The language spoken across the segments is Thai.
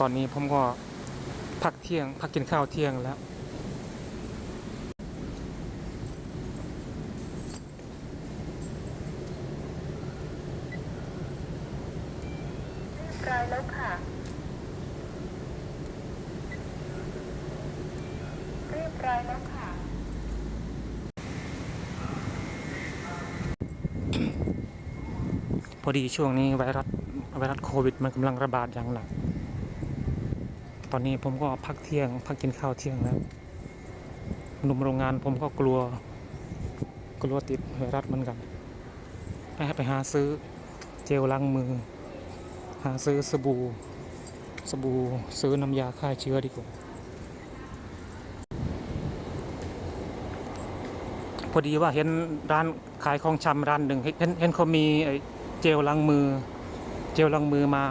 ตอนนี้ผมก็พักเที่ยง พักกินข้าวเที่ยงแล้ว ร้อยแล้วค่ะ เรียบร้อยแล้วค่ะ พอดีช่วงนี้ไวรัสไวรัสโควิด มันกำลังระบาดอย่างหนัก ตอนนี้ผมก็พักเที่ยง พักกินข้าวเที่ยงแล้วหนุ่มโรงงานผมก็กลัว กลัวติดไวรัสเหมือนกันไปไปหาซื้อเจลล้างมือ หาซื้อสบู่ สบู่ซื้อน้ำยาฆ่าเชื้อดีกว่าพอดีว่าเห็นร้านขายของชำร้านหนึ่งเห็นเห็นเขามีไอ้เจลล้างมือ เจลล้างมือมา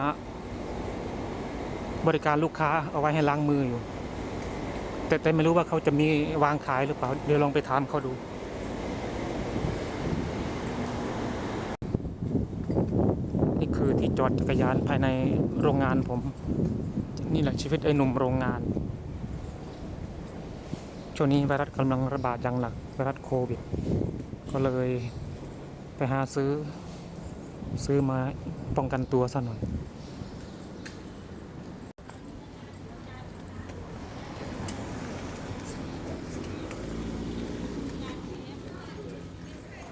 บริการลูกค้าเอาไว้ให้ล้างมืออยู่ แต่แต่ไม่รู้ว่าเขาจะมีวางขายหรือเปล่า เดี๋ยวลองไปถามเขาดูนี่คือที่จอดจักรยานภายในโรงงานผม นี่แหละชีวิตไอ้หนุ่มโรงงาน ช่วงนี้ไวรัสกำลังระบาดอย่างหนักไวรัสโควิด ก็เลยไปหาซื้อซื้อมาป้องกันตัวซะหน่อย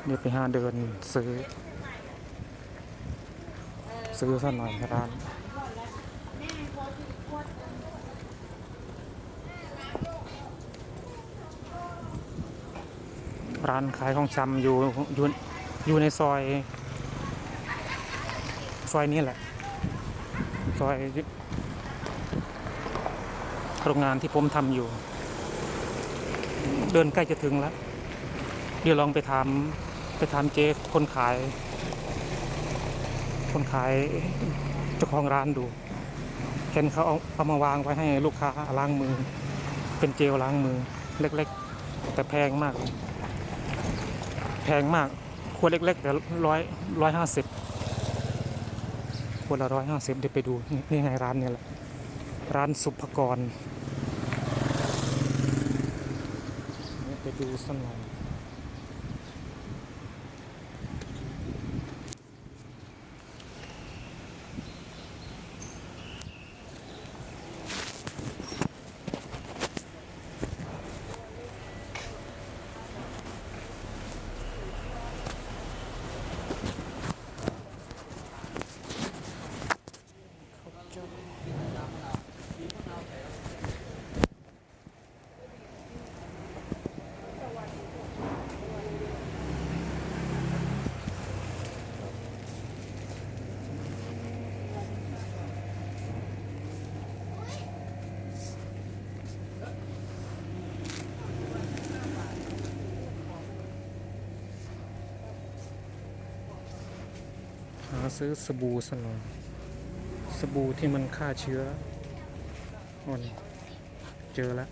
เดี๋ยวไปหาเดินซื้อ ซื้อซะหน่อยร้านร้านขายของชำอยู่อยู่อยู่ในซอย ซอยนี้แหละ ซอยโรงงานที่ผมทำอยู่ เดินใกล้จะถึงแล้ว เดี๋ยวลองไปถาม ไปถามเจ๊คนขาย คนขายเจ้าของร้านดูเห็นเขาเอาเอามาวางไว้ให้ลูกค้าล้างมือ เป็นเจลล้างมือ เล็กๆ แต่แพงมาก แพงมากขวดเล็กๆแต่ร้อยร้อยห้าสิบขวดละร้อยห้าสิบเดี๋ยวไปดูนี่นี่ไงร้านนี่แหละร้านสุภกรไปดูสักหน่อยหาซื้อสบู่สนอยสบู่ที่มันฆ่าเชื้ออ่อนเจอแล้ว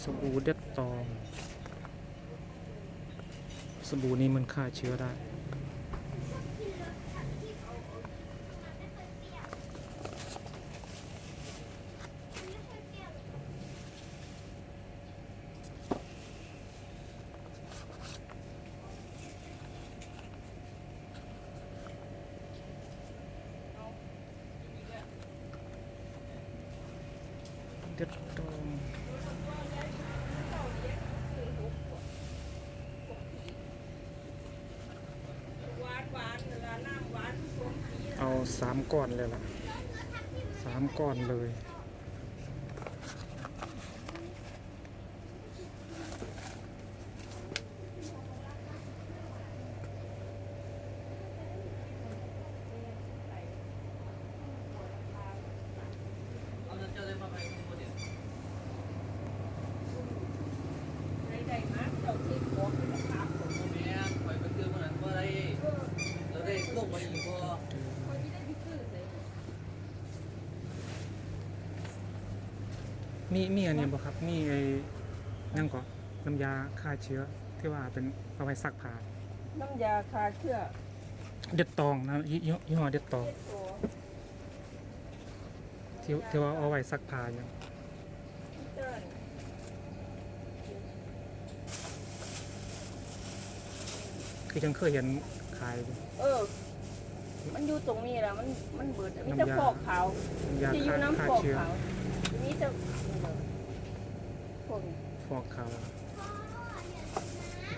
สบู่เด็ดตอง สบู่นี้มันฆ่าเชื้อได้ เด็ดตอมเอาสามก้อนเลยล่ะสามก้อนเลย มีมีอันนี้บ่ครับ มีไอ้นั่นก็น้ำยาฆ่าเชื้อที่ว่าเป็นเอาไว้ซักผ้าน้ำยาคาเชื้อเด็ดตองนะยี่ห้อยี่ห้อเด็ดตองเจ็ดตัวที่ที่ว่าเอาไว้ซักผ้าอยู่เจิ้นคือยังเคยเห็นขายอยู่เออ มันอยู่ตรงนี้แหละมันมันเบิดมีน้ำแต่ยาฟอกขาวน้ำยาที่อฆ่ายู่น้ำฆ่าฟอกเชื้อขาวที นี้จะพวกนี้ฟอกขาว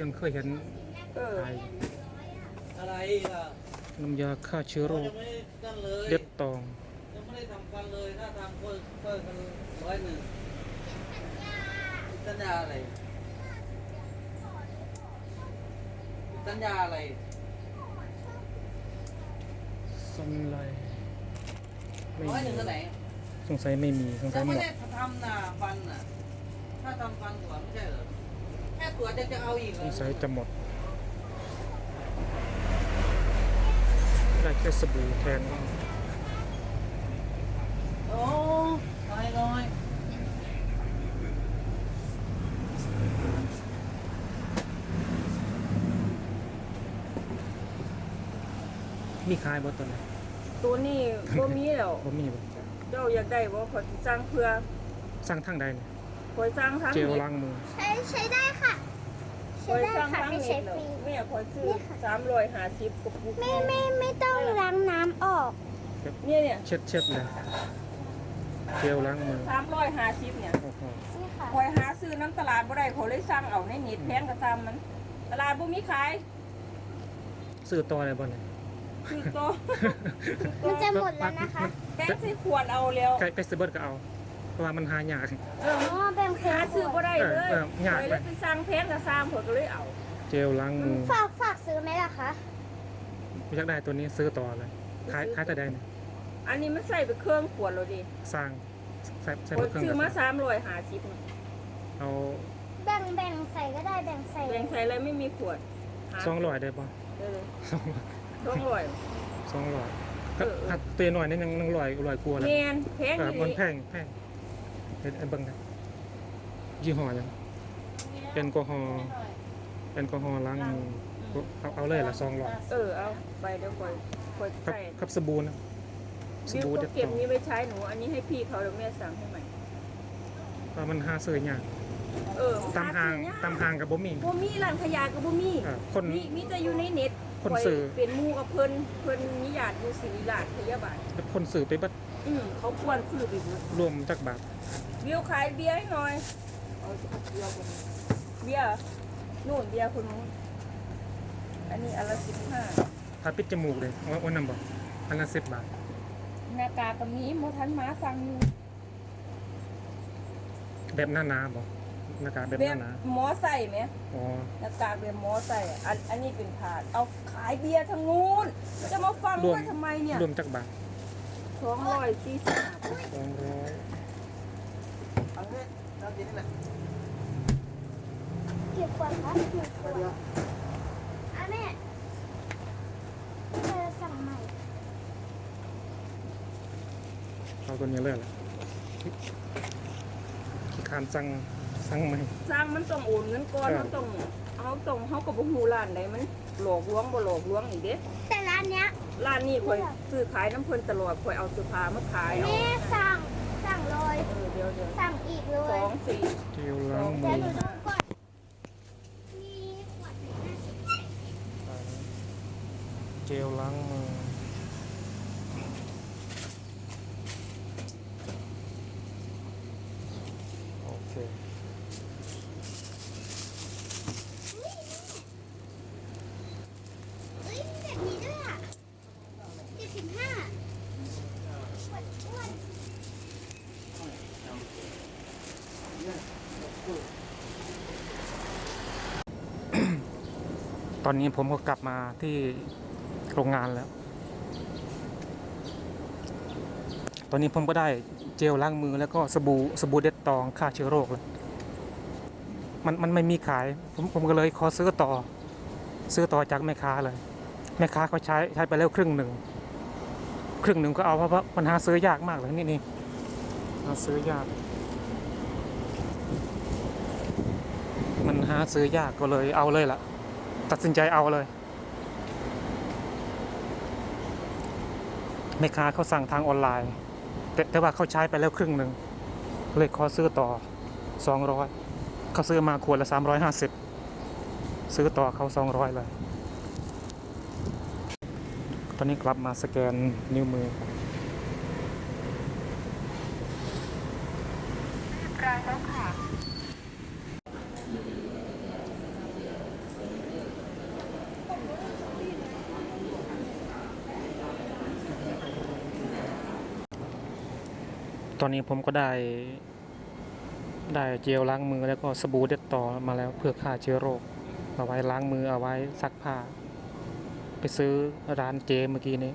ยังเคยเห็นเออขายอยู่อะไรล่ะน้ำยาฆ่าเชื้อโรเราคยังไม่ได้นั่นเลยเด็ดตอง ยังไม่ได้ทำกันเลยถ้าทำเพิ่มเพิ่มกันร้อยหนึ่งสัญญาอะไรสัญญาอะไรสันไลไม่ร้อยหมีนึ่งเท่าไหร่ สงสัยไม่มีสงสัยัยงหมไม่ดได้ทำนาฟันน่ะ ถ้าทำฟันก่อนไม่ใช่เหรอ แค่ตรวจจะจะเอาอีกเหรสองสัยจะหมด ได้แค่สบู่แทนโอ้ตายน้อยมีขายบ่ตัวนี้ตัวนี้บ่มีแล้ว บ่มีบ่ เจ้าอยากได้บ่ขอยสิสร้างเพื่อสร้างทางใดเนี่ยขอยสร้างทั้งเจลนี้ล้างมือ ใช้ใช้ได้ค่ะคใช้อยได้สร้างค่ะทั้งไม่นี้ใช้ฟแล้วรี แม่คอยซื้อสามร้อยห้าสิบกระปุกไม่ไม่ไม่ต้องล้างน้ำออก เนี่ยเนี่ยเช็ดเช็ดเลยเจลล้างมือสามร้อยห้าสิบเนี่ย โอ้โหนี่ค่ะ คอยหาซื้อน้ำตลาดบ่ได้เขาเลยสั่งเอาในเน็ตแพงกระซำมัน ตลาดบ่มีขาย ซื้อต่ออะไรบ่เนี่ย คือตัวมันจะหมดแล้วนะคะแพงใส่ขวดเอาแล้วใกล้ใกล้สิเบิดก็เอา เพราะว่ามันหายาก เอออ๋อแบ่งเพลหาซื้อบ่ได้เลยเออเออยากคอยเลยไปสั่งแพงกระซำเขาก็เลยเอา เจลล้างมือฝากฝากซื้อไหมล่ะคะอยากได้ตัวนี้ซื้อต่อเลยขายขายแต่ใดเนี่ยอันนี้มันใส่ไปเครื่องขวดแล้วดิสร้างใส่ใส่คอยเครื่องซื้อกับมาสามร้อยห้าสิบเอาแบ่งแบ่งใส่ก็ได้แบ่งใส่แบ่งใส่อะไรไม่มีขวดหาสองร้อยได้ป่ะเออ สองร้อย ต้องร้อยสองร้อยเออเออถ้าตัวหน่อยนี่ยังยังร้อยร้อยกว่าเลยเนียนแพงเอออยู่มันดีแพงแพงเห็นไอ้เบิ่งนะยี่ห้อยังแอลกอฮอล์แอลกอฮอล์ล้างมือเอาเอาเลยละสองร้อยเออเอาไปเดี๋ยวคอยคอยกับใส่กับสบู่นะสบิวบู่ก็เด็ดเก็บต่อนี้ไว้ใช้หนู อันนี้ให้พี่เขาเดี๋ยวแม่สั่งให้ใหม่เพราะมันหาซื้อยากเออตามห้างตามห้างกับบ่มีบ่มีร้านขายยาก็บ่มีเออคน มีมีแต่อยู่ในเน็ต คนข้ยสื่อ เป็นหมู่กับเพิ่นเพิ่นนิยาตอยู่ศิริราชพยาบาลคนสื่อไปเบัดอืมเขาควรซื้อไปเบิดรวมจักบาทบิวขายเบียร์ให้หน่อยเอาเบียร์คนนี้เบียร์นู่นเบียร์คนนู้นอันนี้อันละ15ถ้าปิดจมูกเลยว่าวันนั้นบ่อันละสิบบาทหน้ากากก็มีบ่ทันมาสั่งอยู่แบบหน้าหนาบ่ หน้ากากแบบแบหบน้าหนาหมอใส่ไหมอ๋อหน้ากากแบบหมอใส่อะอันอันนี้เป็นถาด เอาขายเบียร์ทางนู้นจะมาฟังด้วยทำไมเนี่ยรวมจักบาทสองร้อยสี่สิบห้าสองร้อยเอาเนี่ยเรากินนี่แหละกี่ขวดคะกี่ขวดอะแม่เธอสั่งใหม่เอาตัวนี้เลยล่ะขี้คานสั่ง สั่งไหมสร้างมันต้องโอนเงินก่อนครัเขาบต้องเขาต้องเขาก็บ่ฮู้ร้านใดมันหลอกลวงบ่หลอกลวงอีกเด้แต่ร้านเนี้ยร้านนี้ข่อยซื้อขายน้ำเพิ่นตลอดข่อยเอาเสื้อผ้ามาขายเอาแม่สั่งสั่งเลยเออเดี๋ยวเดี๋ยวสั่งอีกเลสยองสี่เจลล้างมืเดี๋ยวอหนูดูก่อนมีขวดไหนนะเจลล้างมือโอเค เฮ้ยมีแบบนี้ด้วยอะเจ็ด สิบห้าอ้วนตอนนี้ผมก็กลับมาที่โรงงานแล้ว ตอนนี้ผมก็ได้เจลล้างมือแล้วก็สบู่สบู่เด็ดตองฆ่าเชื้อโรคแล้ว มันมันไม่มีขาย ผมผมก็เลยขอซื้อต่อ ซื้อต่อจากแม่ค้าเลย แม่ค้าเขาใช้ใช้ไปแล้วครึ่งหนึ่ง ครึ่งหนึ่งก็เอาเพราะว่ามันหาซื้อยากมากเลยนี่นี่หาซื้อยาก มันหาซื้อยากก็เลยเอาเลยล่ะ ตัดสินใจเอาเลยแม่ค้าเขาสั่งทางออนไลน์ แต่แต่ว่าเขาใช้ไปแล้วครึ่งหนึ่งเลยขอซื้อต่อ 200เขาซื้อมาขวดละ 350 ซื้อต่อเขา 200 เลย ตอนนี้กลับมาสแกนนิ้วมือรียบร้อยแล้วค่ะ ตอนนี้ผมก็ได้ ได้เจลล้างมือแล้วก็สบู่เด็ดต่อมาแล้วเพื่อฆ่าเชื้อโรคเอาไว้ล้างมือเอาไว้ซักผ้า ไปซื้อร้านเจเมื่อกี้นี้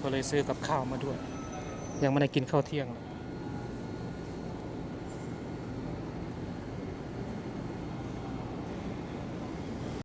ก็เลยซื้อกับข้าวมาด้วย ยังไม่ได้กินข้าวเที่ยงเลย